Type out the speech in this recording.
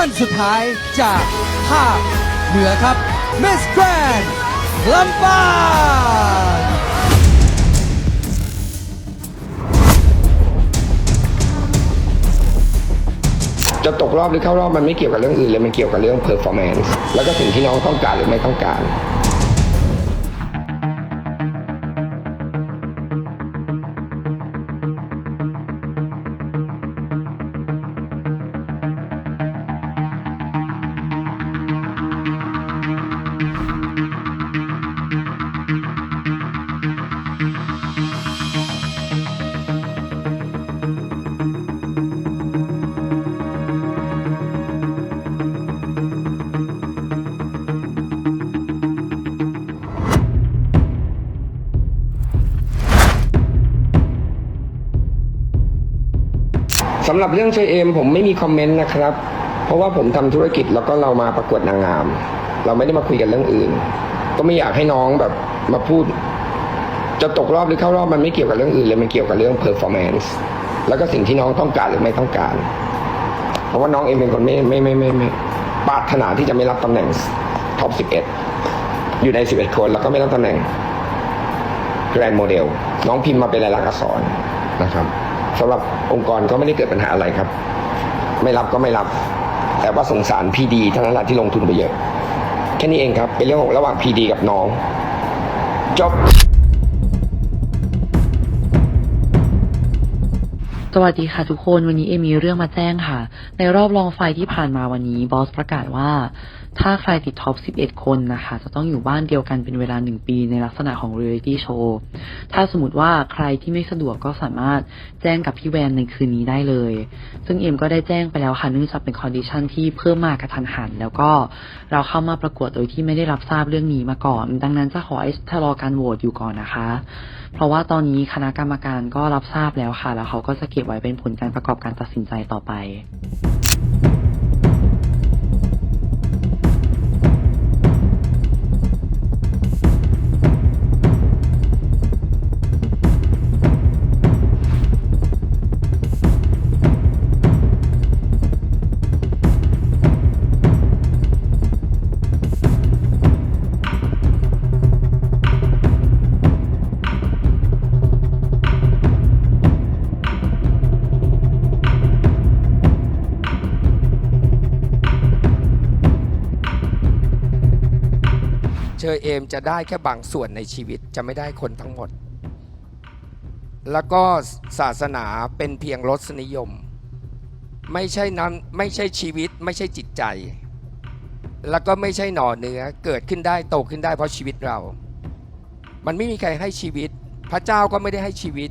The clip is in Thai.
ท่านสุดท้ายจากภาคเหนือครับ Miss Grand ลำปางจะตกรอบหรือเข้ารอบมันไม่เกี่ยวกับเรื่องอื่นเลยมันเกี่ยวกับเรื่อง performance แล้วก็สิ่งที่น้องต้องการหรือไม่ต้องการ สำหรับเรื่องเชยเอมผมไม่มีคอมเมนต์นะครับ เพราะว่าผมทำธุรกิจแล้วก็เรามาประกวดนางงาม เราไม่ได้มาคุยกันเรื่องอื่น ก็ไม่อยากให้น้องแบบมาพูด จะตกรอบหรือเข้ารอบมันไม่เกี่ยวกับเรื่องอื่นเลยมันเกี่ยวกับเรื่อง performance แล้วก็สิ่งที่น้องต้องการหรือไม่ต้องการ เพราะว่าน้องเองเป็นคนไม่ไม่ไม่ไม่ไม่ปรารถนาที่จะไม่รับตำแหน่งท็อป11อยู่ใน11คนแล้วก็ไม่รับตำแหน่งแกรนด์โมเดลน้องพิมพ์มาเป็นลายลักษณ์อักษรนะครับ สำหรับองค์กรก็ไม่ได้เกิดปัญหาอะไรครับ ไม่รับก็ไม่รับ แต่ว่าสงสารพีดีเท่านั้นแหละที่ลงทุนไปเยอะ แค่นี้เองครับ เป็นเรื่องของระหว่างพีดีกับน้อง จบ สวัสดีค่ะทุกคนวันนี้เอมีเรื่องมาแจ้งค่ะ ในรอบรองไฟที่ผ่านมาวันนี้บอสประกาศว่า ถ้าใครติดท็อป 11 คนนะคะ จะต้องอยู่บ้านเดียวกันเป็นเวลา 1 ปีในลักษณะของเรียลิตี้โชว์ถ้าสมมติว่าใครที่ไม่สะดวกก็สามารถแจ้งกับพี่แวนในคืนนี้ได้เลย ซึ่งเอ็มก็ได้แจ้งไปแล้วค่ะเนื่องจากเป็นคอนดิชันที่เพิ่มมากระทันหัน แล้วก็เราเข้ามาประกวดโดยที่ไม่ได้รับทราบเรื่องนี้มาก่อน ดังนั้นจะขอให้ชะลอการโหวตอยู่ก่อนนะคะ เพราะว่าตอนนี้คณะกรรมการก็รับทราบแล้วค่ะ แล้วเขาก็จะเก็บไว้เป็นผลการประกอบการตัดสินใจต่อไป เชอเอมจะได้แค่บางส่วนในชีวิตจะไม่ได้คนทั้งหมด แล้วก็ศาสนาเป็นเพียงรสนิยม ไม่ใช่นั้นไม่ใช่ชีวิตไม่ใช่จิตใจ แล้วก็ไม่ใช่หน่อเนื้อเกิดขึ้นได้โตขึ้นได้เพราะชีวิตเรา มันไม่มีใครให้ชีวิต พระเจ้าก็ไม่ได้ให้ชีวิต